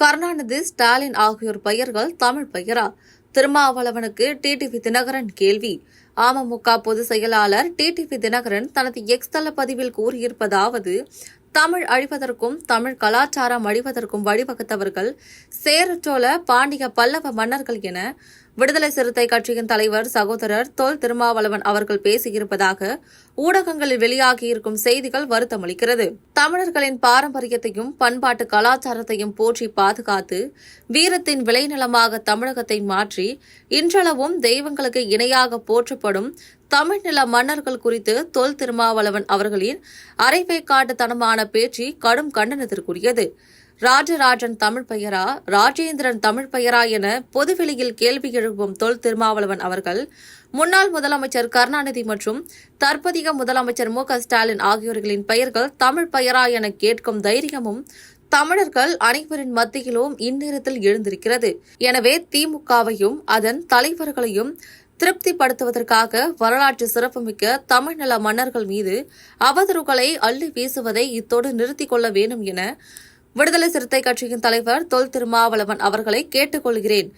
கருணாநிதி ஸ்டாலின் ஆகியோர் பெயர்கள் தமிழ் பெயரா? திருமாவளவனுக்கு டிடிவி தினகரன் கேள்வி. அமமுக பொதுச் செயலாளர் டிடிவி தினகரன் தனது எக்ஸ் தள பதிவில் கூறியிருப்பதாவது தமிழ் அழிவதற்கும் தமிழ் கலாச்சாரம் அழிவதற்கும் வழிவகுத்தவர்கள் சேரச்சோழ பாண்டிய பல்லவ மன்னர்கள் என விடுதலை சிறுத்தை கட்சியின் தலைவர் சகோதரர் தொல் திருமாவளவன் அவர்கள் பேசியிருப்பதாக ஊடகங்களில் வெளியாகியிருக்கும் செய்திகள் வருத்தமளிக்கிறது. தமிழர்களின் பாரம்பரியத்தையும் பண்பாட்டு கலாச்சாரத்தையும் போற்றி பாதுகாத்து வீரத்தின் விளைநிலமாக தமிழகத்தை மாற்றி இன்றளவும் தெய்வங்களுக்கு இணையாக போற்றப்படும் தமிழ்நில மன்னர்கள் குறித்து தொல் திருமாவளவன் அவர்களின் அரைவேக்காட்டுத்தனமான பேச்சு கடும் கண்டனத்திற்குரியது. ராஜராஜன் தமிழ் பெயரா ராஜேந்திரன் தமிழ் பெயரா என பொதுவெளியில் கேள்வி எழுப்பும் தொல் திருமாவளவன் அவர்கள் முன்னாள் முதலமைச்சர் கருணாநிதி மற்றும் தற்போதைய முதலமைச்சர் மு ஸ்டாலின் ஆகியோர்களின் பெயர்கள் தமிழ் பெயரா என கேட்கும் தைரியமும் தமிழர்கள் அனைவரின் மத்தியிலும் இந்நேரத்தில் எழுந்திருக்கிறது. எனவே திமுகவையும் அதன் தலைவர்களையும் திருப்திப்படுத்துவதற்காக வரலாற்று சிறப்புமிக்க தமிழ்நல மன்னர்கள் மீது அவதூறுகளை அள்ளி வீசுவதை இத்தோடு நிறுத்திக் கொள்ள வேண்டும் என விடுதலை சிறுத்தை கட்சியின் தலைவர் தொல் திருமாவளவன் அவர்களை கேட்டுக்கொள்கிறேன்.